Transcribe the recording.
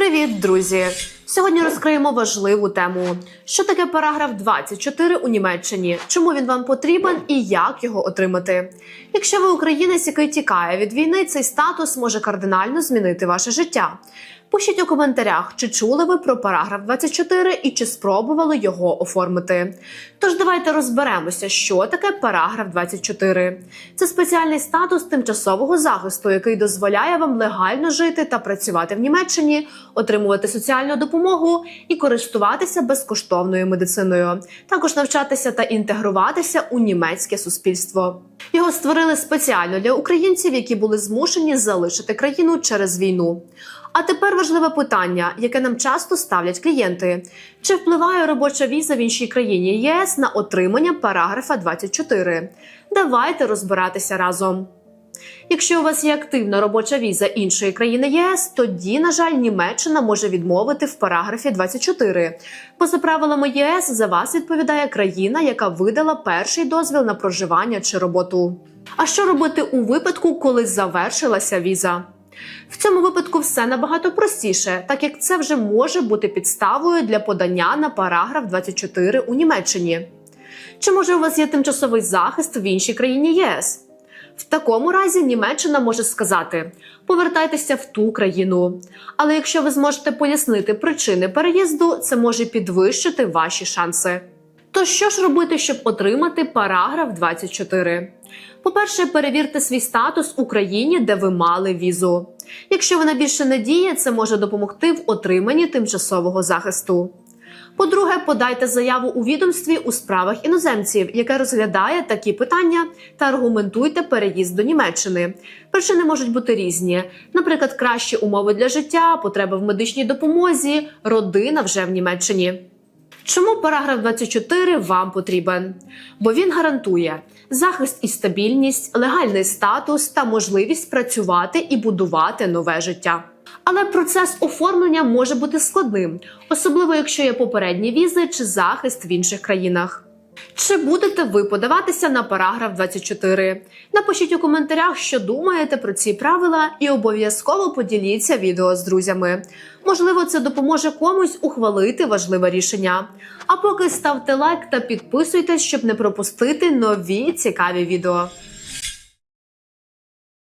Привіт, друзі! Сьогодні розкриємо важливу тему: що таке параграф 24 у Німеччині, чому він вам потрібен і як його отримати. Якщо ви українець, який тікає від війни, цей статус може кардинально змінити ваше життя. Пишіть у коментарях, чи чули ви про параграф 24 і чи спробували його оформити. Тож давайте розберемося, що таке параграф 24. Це спеціальний статус тимчасового захисту, який дозволяє вам легально жити та працювати в Німеччині, отримувати соціальну допомогу і користуватися безкоштовною медициною, також навчатися та інтегруватися у німецьке суспільство. Його створили спеціально для українців, які були змушені залишити країну через війну. А тепер важливе питання, яке нам часто ставлять клієнти: чи впливає робоча віза в іншій країні ЄС на отримання параграфа 24? Давайте розбиратися разом. Якщо у вас є активна робоча віза іншої країни ЄС, тоді, на жаль, Німеччина може відмовити в параграфі 24. Бо за правилами ЄС за вас відповідає країна, яка видала перший дозвіл на проживання чи роботу. А що робити у випадку, коли завершилася віза? В цьому випадку все набагато простіше, так як це вже може бути підставою для подання на параграф 24 у Німеччині. Чи може у вас є тимчасовий захист в іншій країні ЄС? В такому разі Німеччина може сказати: повертайтеся в ту країну. Але якщо ви зможете пояснити причини переїзду, це може підвищити ваші шанси. То що ж робити, щоб отримати параграф 24? По-перше, перевірте свій статус у країні, де ви мали візу. Якщо вона більше не діє, це може допомогти в отриманні тимчасового захисту. По-друге, подайте заяву у відомстві у справах іноземців, яке розглядає такі питання, та аргументуйте переїзд до Німеччини. Причини можуть бути різні, наприклад, кращі умови для життя, потреби в медичній допомозі, родина вже в Німеччині. Чому параграф 24 вам потрібен? Бо він гарантує захист і стабільність, легальний статус та можливість працювати і будувати нове життя. Але процес оформлення може бути складним, особливо якщо є попередні візи чи захист в інших країнах. Чи будете ви подаватися на параграф 24? Напишіть у коментарях, що думаєте про ці правила, і обов'язково поділіться відео з друзями. Можливо, це допоможе комусь ухвалити важливе рішення. А поки ставте лайк та підписуйтесь, щоб не пропустити нові цікаві відео.